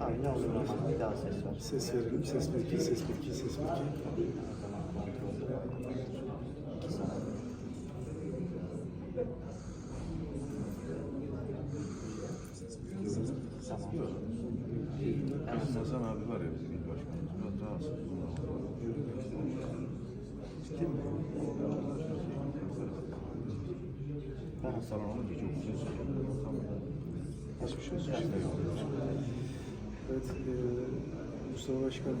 uzmanı yapacak. Abi ne olur ama bir daha ses ver. Ses verelim. Ses 1 2 ses 1 2 ses 1 2. O zaman kontrol İki saniye. Tamam. Evet. Hasan abi var ya bizim il başkanımız. Biraz rahatsız. Ben salon olunca çok güzel söylüyor. Tamam. Hiçbir şey yok. Evet, e, Mustafa Başkan e,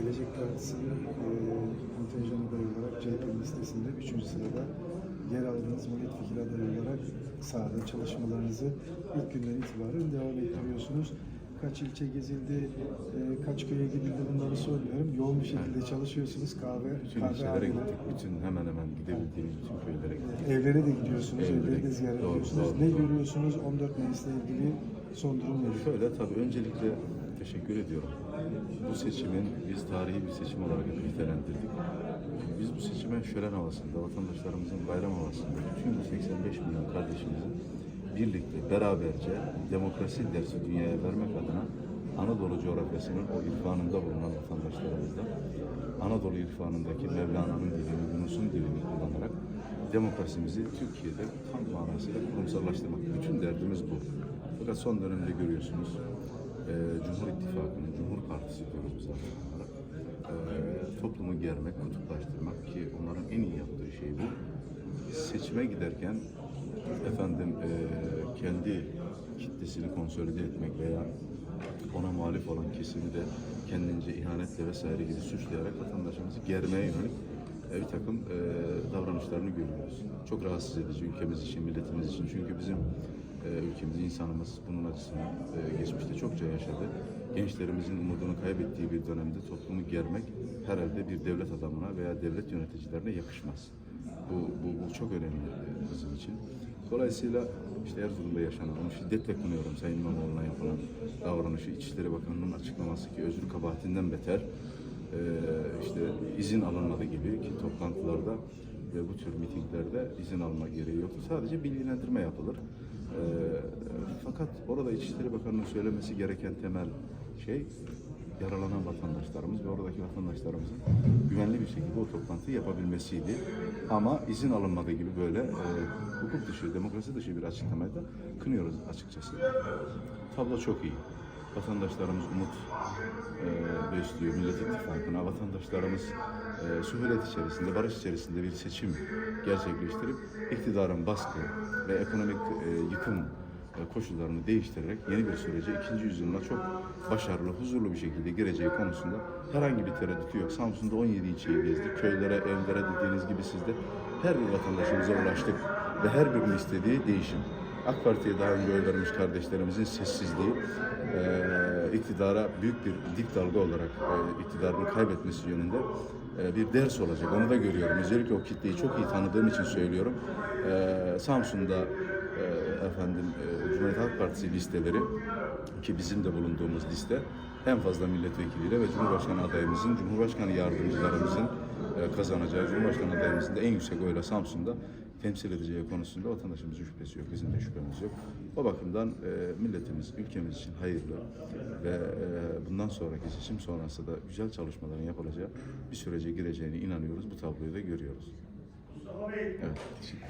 Gelecek Partisi'nin e, kontenjan adayı olarak CHP listesinde 3. sırada yer aldığınız milletvekili adayı olarak sahada çalışmalarınızı ilk günden itibaren devam ettiriyorsunuz. Kaç ilçe gezildi, e, kaç köye gidildi bunları sormuyorum. Yoğun bir şekilde çalışıyorsunuz. Kahve, Bütün kahve gittik. Bütün hemen hemen gidebildiğimiz bütün köylere gittik. Evlere de gidiyorsunuz, Evlere evleri de ziyaret Doğru, ediyorsunuz. doğru, ne doğru. görüyorsunuz 14 Mayıs'la ilgili son durum nedir? Şöyle tabii öncelikle teşekkür ediyorum. Bu seçimin biz tarihi bir seçim olarak nitelendirdik. Biz bu seçime şölen havasında, vatandaşlarımızın bayram havasında, bütün bu 85 milyon kardeşimizin birlikte, beraberce demokrasi dersi dünyaya vermek adına Anadolu coğrafyasının o irfanında bulunan vatandaşlarımızla Anadolu irfanındaki Mevlana'nın dilini, Yunus'un dilini kullanarak demokrasimizi Türkiye'de tam manasıyla kurumsallaştırmak. Bütün derdimiz bu. Fakat son dönemde görüyorsunuz e, Cumhur İttifakı'nın, Cumhur Partisi diyoruz biz e, toplumu germek, kutuplaştırmak ki onların en iyi yaptığı şey bu. Seçime giderken efendim e, kendi kitlesini konsolide etmek veya ona muhalif olan kesimi de kendince ihanetle vesaire gibi suçlayarak vatandaşımızı germeye yönelik e, bir takım e, davranışlarını görüyoruz. Çok rahatsız edici ülkemiz için, milletimiz için. Çünkü bizim e, ülkemiz, insanımız bunun acısını e, geçmişte çokça yaşadı. Gençlerimizin umudunu kaybettiği bir dönemde toplumu germek herhalde bir devlet adamına veya devlet yöneticilerine yakışmaz. Bu, bu, bu çok önemli e, bizim için. Dolayısıyla işte Erzurum'da yaşanan, onu şiddetle kınıyorum Sayın İmamoğlu'na yapılan davranışı, İçişleri Bakanı'nın açıklaması ki özür kabahatinden beter, e, işte izin alınmadı gibi ki toplantılarda ve bu tür mitinglerde izin alma gereği yoktur. Sadece bilgilendirme yapılır. E, fakat orada İçişleri Bakanı'nın söylemesi gereken temel şey yaralanan vatandaşlarımız ve oradaki vatandaşlarımızın güvenli bir şekilde o toplantıyı yapabilmesiydi. Ama izin alınmadığı gibi böyle e, hukuk dışı, demokrasi dışı bir açıklamayı da kınıyoruz açıkçası. Tablo çok iyi. Vatandaşlarımız umut e, besliyor Millet İttifakı'na. Vatandaşlarımız e, suhulet içerisinde, barış içerisinde bir seçim gerçekleştirip iktidarın baskı ve ekonomik e, yıkım koşullarını değiştirerek yeni bir sürece ikinci yüzyılına çok başarılı, huzurlu bir şekilde gireceği konusunda herhangi bir tereddütü yok. Samsun'da 17 ilçeyi gezdik. Köylere, evlere dediğiniz gibi siz de her bir vatandaşımıza ulaştık. Ve her birinin istediği değişim. AK Parti'ye daha önce oy vermiş kardeşlerimizin sessizliği, e, iktidara büyük bir dik dalga olarak e, iktidarını kaybetmesi yönünde e, bir ders olacak. Onu da görüyorum. Özellikle o kitleyi çok iyi tanıdığım için söylüyorum. E, Samsun'da e, efendim e, Cumhuriyet Halk Partisi listeleri ki bizim de bulunduğumuz liste en fazla milletvekiliyle ve Cumhurbaşkanı adayımızın, Cumhurbaşkanı yardımcılarımızın kazanacağı, Cumhurbaşkanı adayımızın da en yüksek oyla Samsun'da temsil edeceği konusunda vatandaşımızın şüphesi yok, bizim de şüphemiz yok. O bakımdan e, milletimiz, ülkemiz için hayırlı ve e, bundan sonraki seçim sonrası da güzel çalışmaların yapılacağı bir sürece gireceğine inanıyoruz. Bu tabloyu da görüyoruz. Evet, teşekkür ederim.